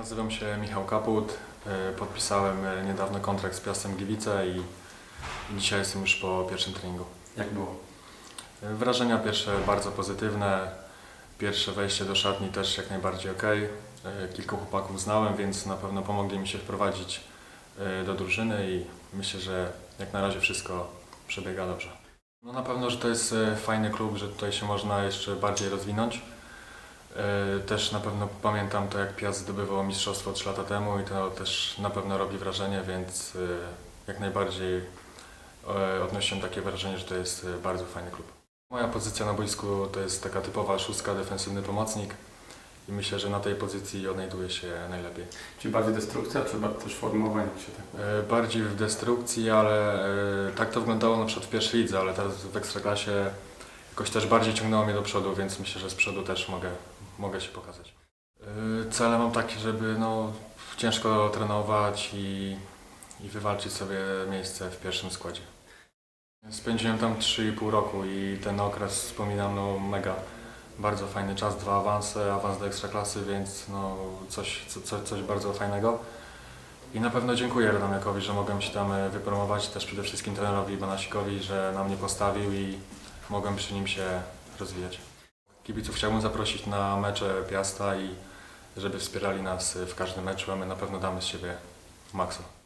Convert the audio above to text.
Nazywam się Michał Kaput. E, Podpisałem e, niedawno kontrakt z Piastem Gliwice i dzisiaj jestem już po pierwszym treningu. Jak było? E, Wrażenia pierwsze bardzo pozytywne. Pierwsze wejście do szatni też jak najbardziej ok. Kilku chłopaków znałem, więc na pewno pomogli mi się wprowadzić do drużyny i myślę, że jak na razie wszystko przebiega dobrze. No na pewno, że to jest fajny klub, że tutaj się można jeszcze bardziej rozwinąć. E, Też na pewno pamiętam to, jak Piast zdobywał mistrzostwo 3 lata temu i to też na pewno robi wrażenie, więc e, jak najbardziej e, odnosiłem takie wrażenie, że to jest bardzo fajny klub. Moja pozycja na boisku to jest taka typowa szóstka, defensywny pomocnik i myślę, że na tej pozycji odnajduję się najlepiej. Czy bardziej destrukcja, czy bardziej też formowanie się tak? Bardziej w destrukcji, ale tak to wyglądało na przykład w pierwszej lidze, ale teraz w Ekstraklasie jakoś też bardziej ciągnęło mnie do przodu, więc myślę, że z przodu też mogę, mogę się pokazać. E, Cele mam takie, żeby no, ciężko trenować i, i wywalczyć sobie miejsce w pierwszym składzie. Spędziłem tam 3,5 roku i ten okres wspominam no, mega. Bardzo fajny czas, dwa awanse, awans do Ekstraklasy, więc no, coś, co, co, coś bardzo fajnego. I na pewno dziękuję Radomiakowi, że mogłem się tam e, wypromować, też przede wszystkim trenerowi Banasikowi, że na mnie postawił i mogłem przy nim się rozwijać. Kibiców chciałbym zaprosić na mecze Piasta i żeby wspierali nas w każdym meczu, a my na pewno damy z siebie maksa.